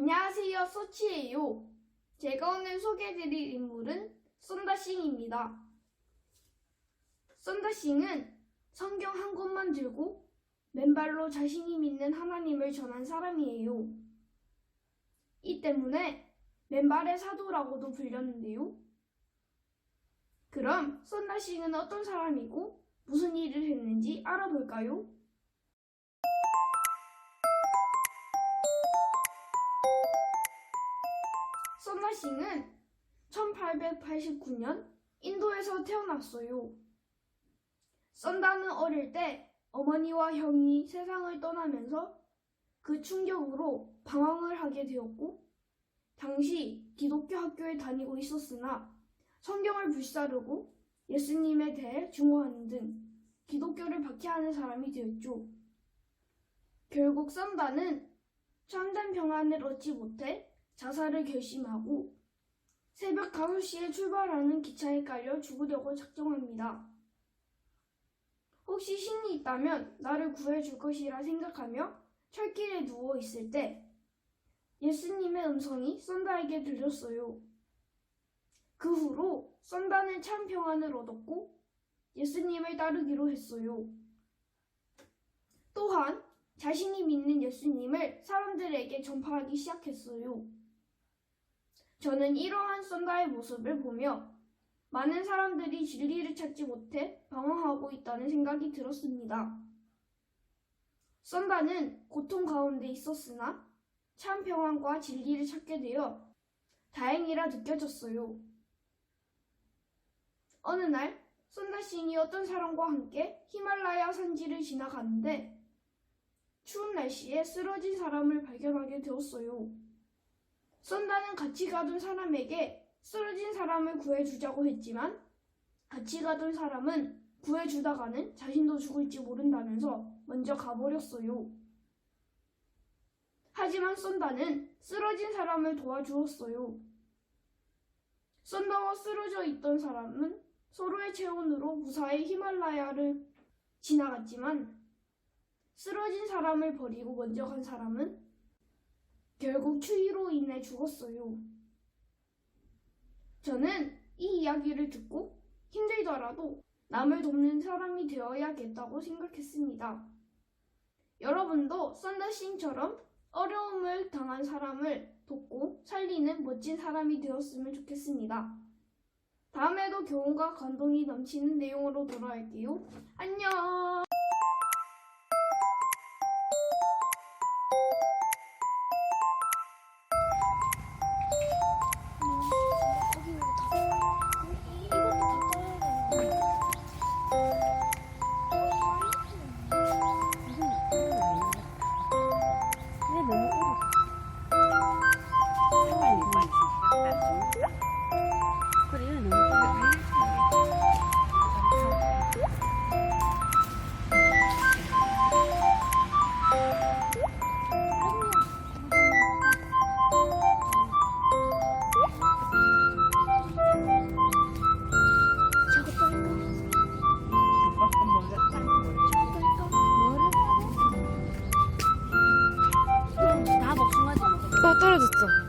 안녕하세요, 소치예요. 제가 오늘 소개해드릴 인물은 썬다싱입니다. 썬다싱은 성경 한 권만 들고 맨발로 자신이 믿는 하나님을 전한 사람이에요. 이 때문에 맨발의 사도라고도 불렸는데요. 그럼 썬다싱은 어떤 사람이고 무슨 일을 했는지 알아볼까요? 썬다싱은 1889년 인도에서 태어났어요. 썬다는 어릴 때 어머니와 형이 세상을 떠나면서 그 충격으로 방황을 하게 되었고, 당시 기독교 학교에 다니고 있었으나 성경을 불사르고 예수님에 대해 중화하는 등 기독교를 박해하는 사람이 되었죠. 결국 썬다는 참된 평안을 얻지 못해 자살을 결심하고 새벽 5시에 출발하는 기차에 깔려 죽으려고 작정합니다. 혹시 신이 있다면 나를 구해줄 것이라 생각하며 철길에 누워 있을 때 예수님의 음성이 썬다에게 들렸어요. 그 후로 썬다는 참 평안을 얻었고 예수님을 따르기로 했어요. 또한 자신이 믿는 예수님을 사람들에게 전파하기 시작했어요. 저는 이러한 썬다의 모습을 보며 많은 사람들이 진리를 찾지 못해 방황하고 있다는 생각이 들었습니다. 썬다는 고통 가운데 있었으나 참 평안과 진리를 찾게 되어 다행이라 느껴졌어요. 어느 날 썬다싱이 어떤 사람과 함께 히말라야 산지를 지나가는데 추운 날씨에 쓰러진 사람을 발견하게 되었어요. 썬다는 같이 가던 사람에게 쓰러진 사람을 구해주자고 했지만 같이 가던 사람은 구해주다가는 자신도 죽을지 모른다면서 먼저 가버렸어요. 하지만 썬다는 쓰러진 사람을 도와주었어요. 썬다와 쓰러져 있던 사람은 서로의 체온으로 무사히 히말라야를 지나갔지만 쓰러진 사람을 버리고 먼저 간 사람은 결국 추위로 인해 죽었어요. 저는 이 이야기를 듣고 힘들더라도 남을 돕는 사람이 되어야겠다고 생각했습니다. 여러분도 썬더싱처럼 어려움을 당한 사람을 돕고 살리는 멋진 사람이 되었으면 좋겠습니다. 다음에도 교훈과 감동이 넘치는 내용으로 돌아올게요. 안녕! 뭐. 어 떨어졌어.